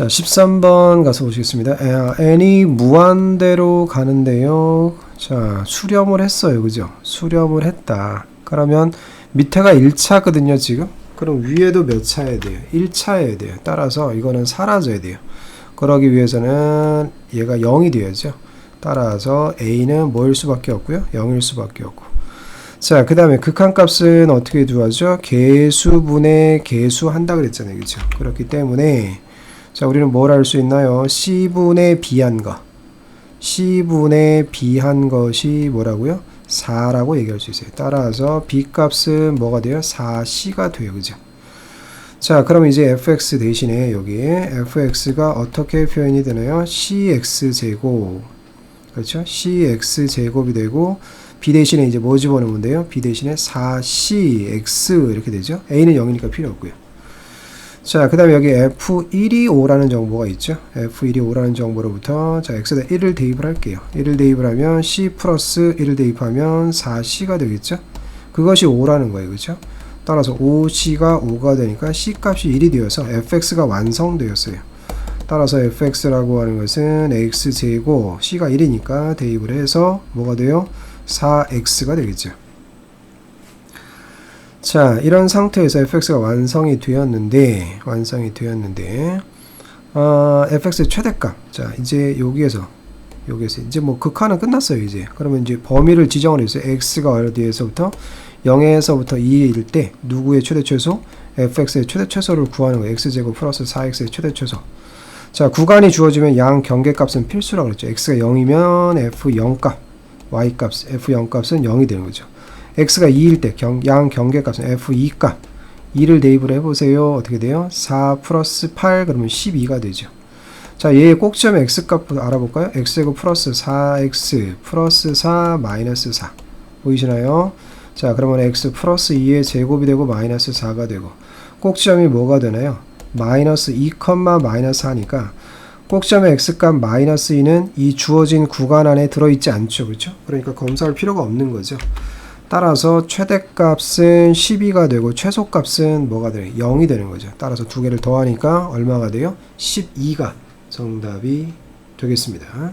자, 13번 가서 보시겠습니다. 에, n이 무한대로 가는데요. 자, 수렴을 했어요. 그죠? 수렴을 했다. 그러면 밑에가 1차거든요, 지금. 그럼 위에도 몇 차여야 돼요? 1차여야 돼요. 따라서 이거는 사라져야 돼요. 그러기 위해서는 얘가 0이 되어야죠. 따라서 a는 뭐일 수밖에 없고요. 0일 수밖에 없고. 자, 그 다음에 극한값은 어떻게 두하죠? 개수분의 개수 한다 그랬잖아요. 그죠? 그렇기 때문에 자, 우리는 뭘할수 있나요? C분의 B한 거. C분의 B한 것이 뭐라고요? 4라고 얘기할 수 있어요. 따라서 B 값은 뭐가 돼요? 4C가 돼요. 그죠? 자, 그럼 이제 fx 대신에 여기 fx가 어떻게 표현이 되나요? cx 제곱. 그렇죠? cx 제곱이 되고 b 대신에 이제 뭐 집어넣으면 돼요? b 대신에 4cx 이렇게 되죠? a는 0이니까 필요 없고요. 자, 그 다음에 여기 F1이 5라는 정보가 있죠. F1이 5라는 정보로부터, 자, X에다 1을 대입을 할게요. 1을 대입을 하면 C 플러스 1을 대입하면 4C가 되겠죠. 그것이 5라는 거예요. 그죠? 따라서 5C가 5가 되니까 C 값이 1이 되어서 fx가 완성되었어요. 따라서 fx라고 하는 것은 x제곱, C가 1이니까 대입을 해서 뭐가 돼요? 4x가 되겠죠. 자, 이런 상태에서 fx가 완성이 되었는데, 완성이 되었는데, 어, fx의 최대값. 자, 이제 여기에서, 여기에서, 이제 뭐 극한은 끝났어요, 이제. 그러면 이제 범위를 지정을 했어요. x가 어디에서부터? 0에서부터 2일 때, 누구의 최대 최소? fx의 최대 최소를 구하는 거예요. x제곱 플러스 4x의 최대 최소. 자, 구간이 주어지면 양 경계값은 필수라고 그랬죠. x가 0이면 f0값, y값, f0값은 0이 되는 거죠. X가 2일 때양 경계값은 f2값 2를 대입을 해보세요. 어떻게 돼요? 4 플러스 8 그러면 12가 되죠. 자, 얘의 꼭지점 x값 알아볼까요? x제곱 플러스 4x 플러스 4 마이너스 4 보이시나요? 자, 그러면 x 플러스 2의 제곱이 되고 마이너스 4가 되고 꼭지점이 뭐가 되나요? 마이너스 2, 마이너스 4니까 꼭지점의 x값 마이너스 2는 이 주어진 구간 안에 들어있지 않죠. 그렇죠? 그러니까 검사할 필요가 없는 거죠. 따라서 최대값은 12가 되고 최소값은 뭐가 돼요? 0이 되는 거죠. 따라서 두 개를 더하니까 얼마가 돼요? 12가 정답이 되겠습니다.